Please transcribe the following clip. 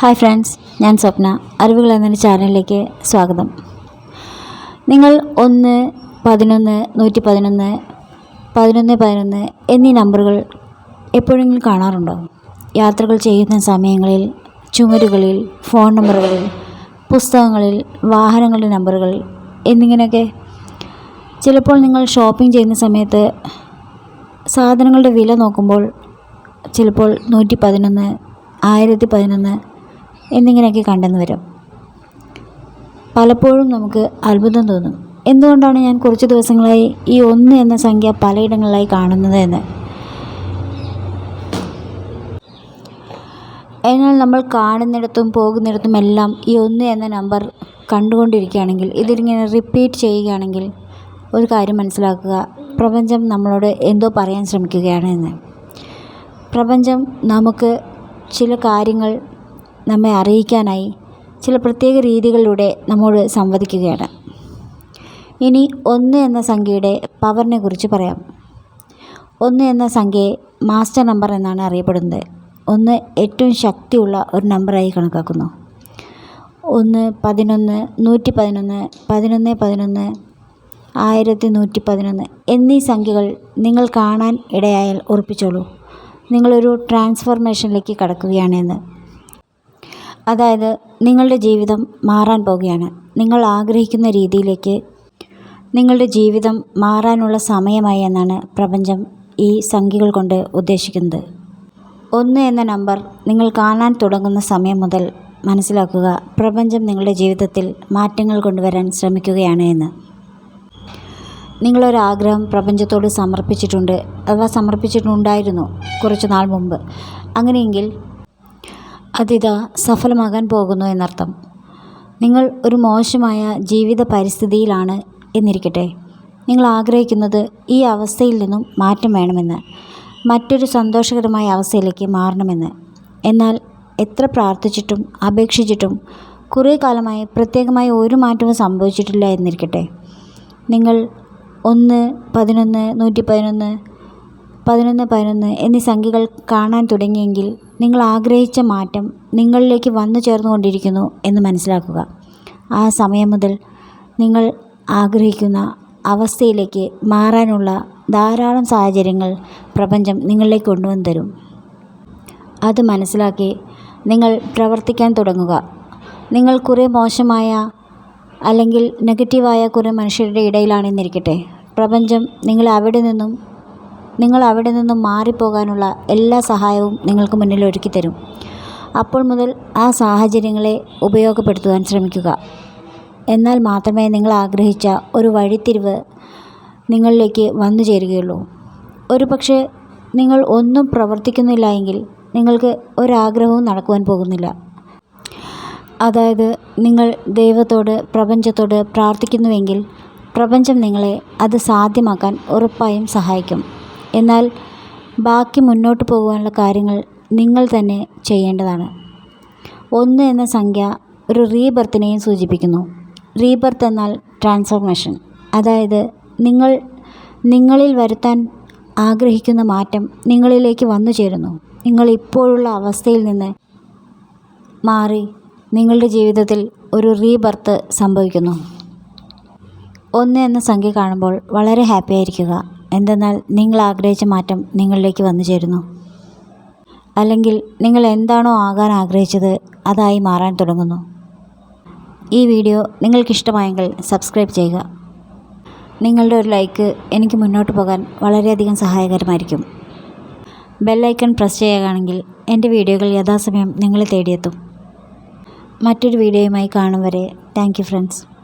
Hi friends ഞാൻ സ്വപ്ന. അറിവുകൾ എന്ന ചാനലിലേക്ക് സ്വാഗതം. നിങ്ങൾ ഒന്ന് പതിനൊന്ന് നൂറ്റി പതിനൊന്ന് പതിനൊന്ന് പതിനൊന്ന് എന്നീ നമ്പറുകൾ എപ്പോഴെങ്കിലും കാണാറുണ്ടോ? യാത്രകൾ ചെയ്യുന്ന സമയങ്ങളിൽ ചുമരുകളിൽ ഫോൺ നമ്പറുകളിൽ പുസ്തകങ്ങളിൽ വാഹനങ്ങളുടെ നമ്പറുകൾ എന്നിങ്ങനെയൊക്കെ. ചിലപ്പോൾ നിങ്ങൾ ഷോപ്പിംഗ് ചെയ്യുന്ന സമയത്ത് സാധനങ്ങളുടെ വില നോക്കുമ്പോൾ ചിലപ്പോൾ നൂറ്റി പതിനൊന്ന് ആയിരത്തി പതിനൊന്ന് എന്നിങ്ങനെയൊക്കെ കണ്ടെന്ന് വരും. പലപ്പോഴും നമുക്ക് അത്ഭുതം തോന്നും. എന്തുകൊണ്ടാണ് ഞാൻ കുറച്ച് ദിവസങ്ങളായി ഈ ഒന്ന് എന്ന സംഖ്യ പലയിടങ്ങളിലായി കാണുന്നത് എന്ന്? എന്നാൽ നമ്മൾ കാണുന്നിടത്തും പോകുന്നിടത്തും എല്ലാം ഈ ഒന്ന് എന്ന നമ്പർ കണ്ടുകൊണ്ടിരിക്കുകയാണെങ്കിൽ ഇതിങ്ങനെ റിപ്പീറ്റ് ചെയ്യുകയാണെങ്കിൽ ഒരു കാര്യം മനസ്സിലാക്കുക. പ്രപഞ്ചം നമ്മളോട് എന്തോ പറയാൻ ശ്രമിക്കുകയാണ് എന്ന്. പ്രപഞ്ചം നമുക്ക് ചില കാര്യങ്ങൾ നമ്മെ അറിയിക്കാനായി ചില പ്രത്യേക രീതികളിലൂടെ നമ്മോട് സംവദിക്കുകയാണ്. ഇനി ഒന്ന് എന്ന സംഖ്യയുടെ പവറിനെ കുറിച്ച് പറയാം. ഒന്ന് എന്ന സംഖ്യയെ മാസ്റ്റർ നമ്പർ എന്നാണ് അറിയപ്പെടുന്നത്. ഒന്ന് ഏറ്റവും ശക്തിയുള്ള ഒരു നമ്പറായി കണക്കാക്കുന്നു. ഒന്ന് പതിനൊന്ന് നൂറ്റി പതിനൊന്ന് പതിനൊന്ന് പതിനൊന്ന് ആയിരത്തി നൂറ്റി പതിനൊന്ന് എന്നീ സംഖ്യകൾ നിങ്ങൾ കാണാൻ ഇടയായാൽ ഉറപ്പിച്ചോളൂ. നിങ്ങളൊരു ട്രാൻസ്ഫോർമേഷനിലേക്ക് കടക്കുകയാണെന്ന് അതായത് നിങ്ങളുടെ ജീവിതം മാറാൻ പോവുകയാണ്. നിങ്ങൾ ആഗ്രഹിക്കുന്ന രീതിയിലേക്ക് നിങ്ങളുടെ ജീവിതം മാറാനുള്ള സമയമായി എന്നാണ് പ്രപഞ്ചം ഈ സംഖ്യകൾ കൊണ്ട് ഉദ്ദേശിക്കുന്നത്. ഒന്ന് എന്ന നമ്പർ നിങ്ങൾ കാണാൻ തുടങ്ങുന്ന സമയം മുതൽ മനസ്സിലാക്കുക പ്രപഞ്ചം നിങ്ങളുടെ ജീവിതത്തിൽ മാറ്റങ്ങൾ കൊണ്ടുവരാൻ ശ്രമിക്കുകയാണ് എന്ന്. നിങ്ങളൊരാഗ്രഹം പ്രപഞ്ചത്തോട് സമർപ്പിച്ചിട്ടുണ്ട്. അഥവാ സമർപ്പിച്ചിട്ടുണ്ടായിരുന്നു കുറച്ച് നാൾ മുമ്പ്. അങ്ങനെയെങ്കിൽ അതിതാ സഫലമാകാൻ പോകുന്നു എന്നർത്ഥം. നിങ്ങൾ ഒരു മോശമായ ജീവിത പരിസ്ഥിതിയിലാണ് എന്നിരിക്കട്ടെ. നിങ്ങൾ ആഗ്രഹിക്കുന്നത് ഈ അവസ്ഥയിൽ നിന്നും മാറ്റം വേണമെന്ന് മറ്റൊരു സന്തോഷകരമായ അവസ്ഥയിലേക്ക് മാറണമെന്ന്. എന്നാൽ എത്ര പ്രാർത്ഥിച്ചിട്ടും അപേക്ഷിച്ചിട്ടും കുറേ കാലമായി പ്രത്യേകമായി ഒരു മാറ്റവും സംഭവിച്ചിട്ടില്ല എന്നിരിക്കട്ടെ. നിങ്ങൾ ഒന്ന് പതിനൊന്ന് നൂറ്റി പതിനൊന്ന് പതിനൊന്ന് പതിനൊന്ന് എന്നീ സംഖ്യകൾ കാണാൻ തുടങ്ങിയെങ്കിൽ നിങ്ങൾ ആഗ്രഹിച്ച മാറ്റം നിങ്ങളിലേക്ക് വന്നു ചേർന്നുകൊണ്ടിരിക്കുന്നു എന്ന് മനസ്സിലാക്കുക. ആ സമയം മുതൽ നിങ്ങൾ ആഗ്രഹിക്കുന്ന അവസ്ഥയിലേക്ക് മാറാനുള്ള ധാരാളം സാഹചര്യങ്ങൾ പ്രപഞ്ചം നിങ്ങളിലേക്ക് കൊണ്ടുവന്ന് തരും. അത് മനസ്സിലാക്കി നിങ്ങൾ പ്രവർത്തിക്കാൻ തുടങ്ങുക. നിങ്ങൾ കുറേ മോശമായ അല്ലെങ്കിൽ നെഗറ്റീവായ കുറേ മനുഷ്യരുടെ ഇടയിലാണെന്നിരിക്കട്ടെ പ്രപഞ്ചം നിങ്ങളെ അവിടെ നിന്നും നിങ്ങൾ അവിടെ നിന്നും മാറിപ്പോകാനുള്ള എല്ലാ സഹായവും നിങ്ങൾക്ക് മുന്നിൽ ഒരുക്കി തരും. അപ്പോൾ മുതൽ ആ സാഹചര്യങ്ങളെ ഉപയോഗപ്പെടുത്തുവാൻ ശ്രമിക്കുക. എന്നാൽ മാത്രമേ നിങ്ങൾ ആഗ്രഹിച്ച ഒരു വഴിത്തിരിവ് നിങ്ങളിലേക്ക് വന്നു ചേരുകയുള്ളൂ. ഒരു പക്ഷേ നിങ്ങൾ ഒന്നും പ്രവർത്തിക്കുന്നില്ല എങ്കിൽ നിങ്ങൾക്ക് ഒരാഗ്രഹവും നടക്കുവാൻ പോകുന്നില്ല. അതായത് നിങ്ങൾ ദൈവത്തോട് പ്രപഞ്ചത്തോട് പ്രാർത്ഥിക്കുന്നുവെങ്കിൽ പ്രപഞ്ചം നിങ്ങളെ അത് സാധ്യമാക്കാൻ ഉറപ്പായും സഹായിക്കും. എന്നാൽ ബാക്കി മുന്നോട്ട് പോകുവാനുള്ള കാര്യങ്ങൾ നിങ്ങൾ തന്നെ ചെയ്യേണ്ടതാണ്. ഒന്ന് എന്ന സംഖ്യ ഒരു റീബർത്തിനെയും സൂചിപ്പിക്കുന്നു. റീബർത്ത് എന്നാൽ ട്രാൻസ്ഫോർമേഷൻ. അതായത് നിങ്ങൾ നിങ്ങളിൽ വരുത്താൻ ആഗ്രഹിക്കുന്ന മാറ്റം നിങ്ങളിലേക്ക് വന്നു ചേരുന്നു. നിങ്ങൾ ഇപ്പോഴുള്ള അവസ്ഥയിൽ നിന്ന് മാറി നിങ്ങളുടെ ജീവിതത്തിൽ ഒരു റീബർത്ത് സംഭവിക്കുന്നു. ഒന്ന് എന്ന സംഖ്യ കാണുമ്പോൾ വളരെ ഹാപ്പി ആയിരിക്കുക. എന്തെന്നാൽ നിങ്ങൾ ആഗ്രഹിച്ച മാറ്റം നിങ്ങളിലേക്ക് വന്നു ചേരുന്നു. അല്ലെങ്കിൽ നിങ്ങൾ എന്താണോ ആകാൻ ആഗ്രഹിച്ചത് അതായി മാറാൻ തുടങ്ങുന്നു. ഈ വീഡിയോ നിങ്ങൾക്കിഷ്ടമായെങ്കിൽ സബ്സ്ക്രൈബ് ചെയ്യുക. നിങ്ങളുടെ ഒരു ലൈക്ക് എനിക്ക് മുന്നോട്ട് പോകാൻ വളരെയധികം സഹായകരമായിരിക്കും. ബെല്ലൈക്കൺ പ്രസ് ചെയ്യുകയാണെങ്കിൽ എന്റെ വീഡിയോകൾ യഥാസമയം നിങ്ങളെ തേടിയെത്തും. മറ്റൊരു വീഡിയോയുമായി കാണും വരെ. Thank friends.